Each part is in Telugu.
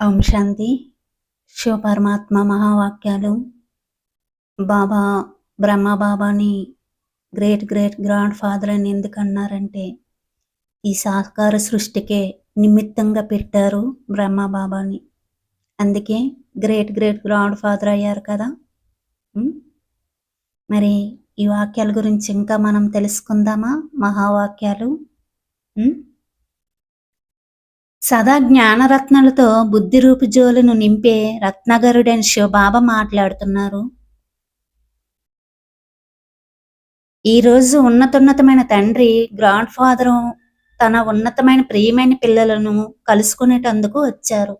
ఓం శాంతి. శివ పరమాత్మ మహావాక్యాలు. బాబా బ్రహ్మ బాబాని గ్రేట్ గ్రేట్ గ్రాండ్ ఫాదర్ అని ఎందుకన్నారంటే ఈ సాకార సృష్టికే నిమిత్తంగా పెట్టారు బ్రహ్మ బాబాని. అందుకే గ్రేట్ గ్రేట్ గ్రాండ్ ఫాదర్ అయ్యారు కదా. మరి ఈ వాక్యాల గురించి ఇంకా మనం తెలుసుకుందామా? మహావాక్యాలు? సదా జ్ఞానరత్నాలతో బుద్ధిరూపు జోలును నింపే రత్నగరుడైన శివబాబా మాట్లాడుతున్నారు. ఈ రోజు ఉన్నతోన్నతమైన తండ్రి గ్రాండ్ ఫాదర్ తన ఉన్నతమైన ప్రియమైన పిల్లలను కలుసుకునేటందుకు వచ్చారు.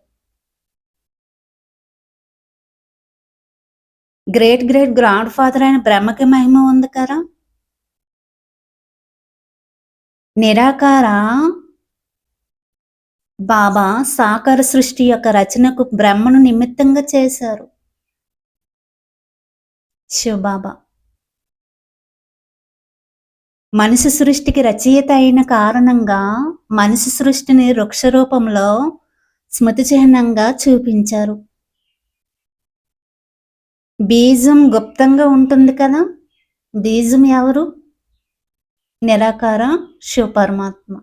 గ్రేట్ గ్రేట్ గ్రాండ్ ఫాదర్ అయిన బ్రహ్మకి మహిమ ఉంది కదా. నిరాకార బాబా సాకార సృష్టి యొక్క రచనకు బ్రహ్మను నిమిత్తంగా చేశారు. శివబాబా మనిషి సృష్టికి రచయిత అయిన కారణంగా మనిషి సృష్టిని వృక్ష రూపంలో స్మృతి చిహ్నంగా చూపించారు. బీజం గుప్తంగా ఉంటుంది కదా? బీజం ఎవరు? నిరాకార శివ పరమాత్మ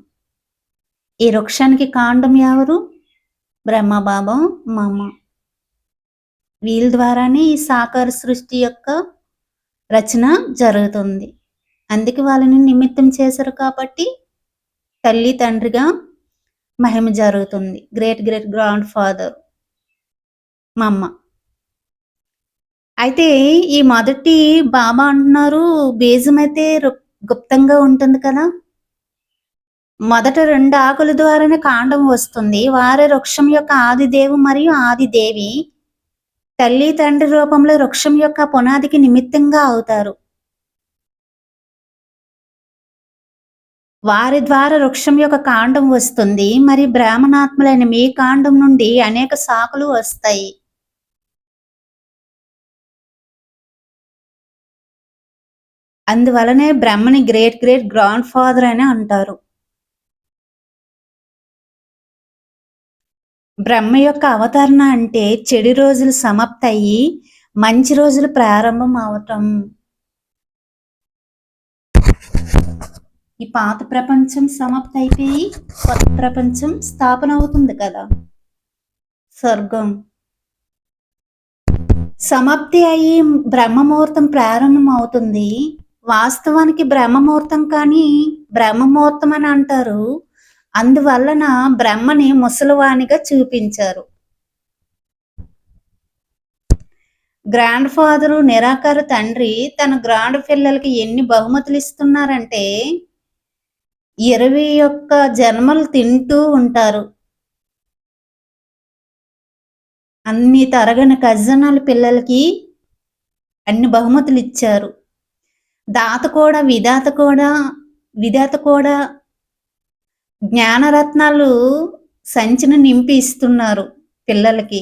ఈ వృక్షానికి కాండం ఎవరు? బ్రహ్మబాబా మామ వీళ్ళ ద్వారానే ఈ సాకార సృష్టి యొక్క రచన జరుగుతుంది. అందుకే వాళ్ళని నిమిత్తం చేశారు కాబట్టి తల్లి తండ్రిగా మహిమ జరుగుతుంది. గ్రేట్ గ్రేట్ గ్రాండ్ ఫాదర్ మా అమ్మ అయితే ఈ మొదటి బాబా అంటున్నారు బీజం అయితే గుప్తంగా ఉంటుంది కదా. మొదట రెండు ఆకుల ద్వారానే కాండం వస్తుంది. వారే వృక్షం యొక్క ఆదిదేవు మరియు ఆదిదేవి. తల్లి తండ్రి రూపంలో వృక్షం యొక్క పునాదికి నిమిత్తంగా అవుతారు. వారి ద్వారా వృక్షం యొక్క కాండం వస్తుంది. మరి బ్రాహ్మణాత్మలైన మీ కాండం నుండి అనేక సాకులు వస్తాయి. అందువలనే బ్రహ్మని గ్రేట్ గ్రేట్ గ్రాండ్ ఫాదర్ అని అంటారు. బ్రహ్మ యొక్క అవతరణ అంటే చెడు రోజులు సమాప్తయ్యి మంచి రోజులు ప్రారంభం అవటం. ఈ పాత ప్రపంచం సమాప్తి అయిపోయి కొత్త ప్రపంచం స్థాపన అవుతుంది కదా. స్వర్గం. సమాప్తి అయ్యి బ్రహ్మముహూర్తం ప్రారంభం అవుతుంది. వాస్తవానికి బ్రహ్మముహూర్తం కానీ బ్రహ్మముహూర్తం అని అంటారు. అందువలన బ్రహ్మని ముసలివానిగా చూపించారు. గ్రాండ్ ఫాదరు నిరాకార తండ్రి తన గ్రాండ్ పిల్లలకి ఎన్ని బహుమతులు ఇస్తున్నారంటే ఇరవై ఒక్క జన్మలు తింటూ ఉంటారు. అన్ని తరగని ఖజనాల పిల్లలకి అన్ని బహుమతులు ఇచ్చారు. దాత కూడా విధాత కూడా విధాత కూడా జ్ఞానరత్నాలు సంచిని నింపి ఇస్తున్నారు పిల్లలకి.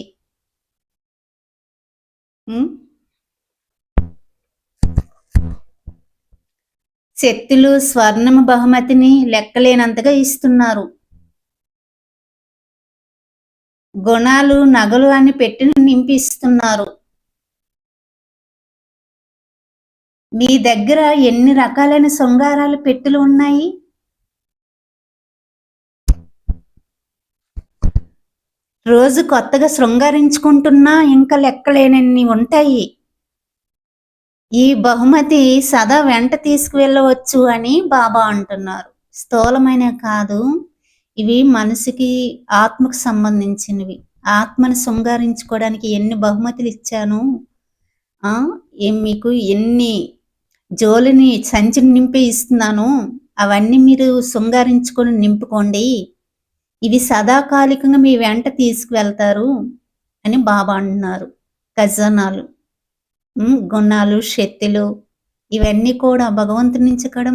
శక్తులు స్వర్ణము బహుమతిని లెక్కలేనంతగా ఇస్తున్నారు. గుణాలు నగలు అని పెట్టిన నింపిస్తున్నారు మీ దగ్గర ఎన్ని రకాలైన శృంగారాలు పెట్టెలు ఉన్నాయి? రోజు కొత్తగా శృంగారించుకుంటున్నా ఇంకా లెక్కలేనన్ని ఉంటాయి. ఈ బహుమతి సదా వెంట తీసుకువెళ్ళవచ్చు అని బాబా అంటున్నారు. స్థూలమైన కాదు. ఇవి మనసుకి ఆత్మకు సంబంధించినవి. ఆత్మను శృంగారించుకోవడానికి ఎన్ని బహుమతులు ఇచ్చాను? ఆ ఏం మీకు ఎన్ని జోలిని సంచిని నింపి ఇస్తున్నాను? అవన్నీ మీరు శృంగారించుకొని నింపుకోండి. ఇవి సదాకాలికంగా మీ వెంట తీసుకువెళ్తారు అని బాబా అంటున్నారు. ఖజానాలు గుణాలు శక్తులు ఇవన్నీ కూడా భగవంతుని నుంచి కదా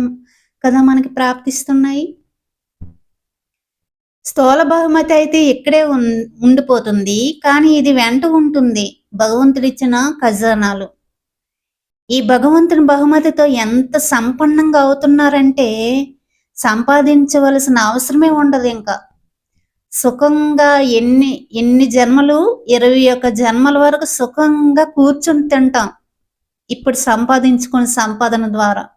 కదా మనకి ప్రాప్తిస్తున్నాయి. స్థూల బహుమతి అయితే ఇక్కడే ఉం- ఉండిపోతుంది. కానీ ఇది వెంట ఉంటుంది భగవంతుడిచ్చిన ఖజానాలు. ఈ భగవంతుని బహుమతితో ఎంత సంపన్నంగా అవుతున్నారంటే సంపాదించవలసిన అవసరమే ఉండదు ఇంకా. సుఖంగా ఎన్ని ఎన్ని జన్మలు? ఇరవై ఒక్క జన్మల వరకు సుఖంగా కూర్చుని తింటాం. ఇప్పుడు సంపాదించుకున్న సంపాదన ద్వారా.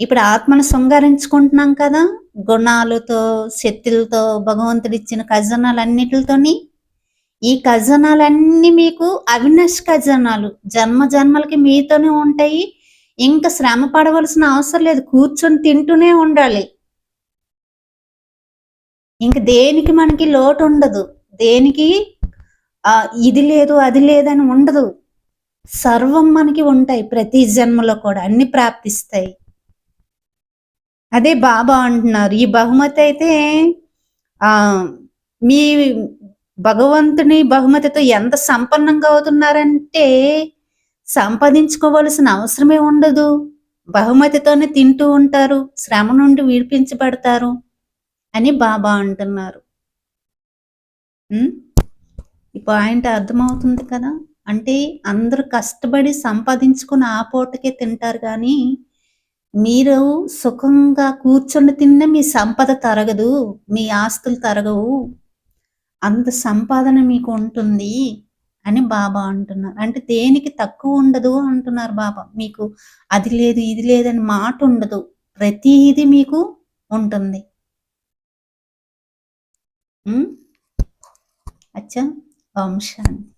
ఇప్పుడు ఆత్మను శృంగారించుకుంటున్నాం కదా? గుణాలతో శక్తులతో భగవంతుడు ఇచ్చిన ఖజనాలన్నిటితోని. ఈ ఖజనాలన్నీ మీకు అవినాష్ ఖజనాలు. జన్మ జన్మలకి మీతోనే ఉంటాయి. ఇంకా శ్రమ పడవలసిన అవసరం లేదు. కూర్చొని తింటూనే ఉండాలి. ఇంక దేనికి మనకి లోటు ఉండదు దేనికి ఇది లేదు అది లేదని ఉండదు. సర్వం మనకి ఉంటాయి ప్రతి జన్మలో కూడా అన్ని ప్రాప్తిస్తాయి. అదే బాబా అంటున్నారు. ఈ బహుమతి అయితే ఆ మీ భగవంతుని బహుమతితో ఎంత సంపన్నంగా అవుతున్నారంటే సంపాదించుకోవలసిన అవసరమే ఉండదు. బహుమతితోనే తింటూ ఉంటారు శ్రమ నుండి విడిపించబడతారు. అని బాబా అంటున్నారు. ఈ పాయింట్ అర్థమవుతుంది కదా? అంటే అందరూ కష్టపడి సంపాదించుకుని ఆ పూటకే తింటారు కానీ మీరు సుఖంగా కూర్చొని తిన్న మీ సంపద తరగదు మీ ఆస్తులు తరగవు. అంత సంపాదన మీకు ఉంటుంది అని బాబా అంటున్నారు. అంటే దేనికి తక్కువ ఉండదు అంటున్నారు బాబా. మీకు అది లేదు ఇది లేదని మాట ఉండదు. ప్రతిదీ మీకు ఉంటుంది. ఉం? అచ్చా ఓం శాంతి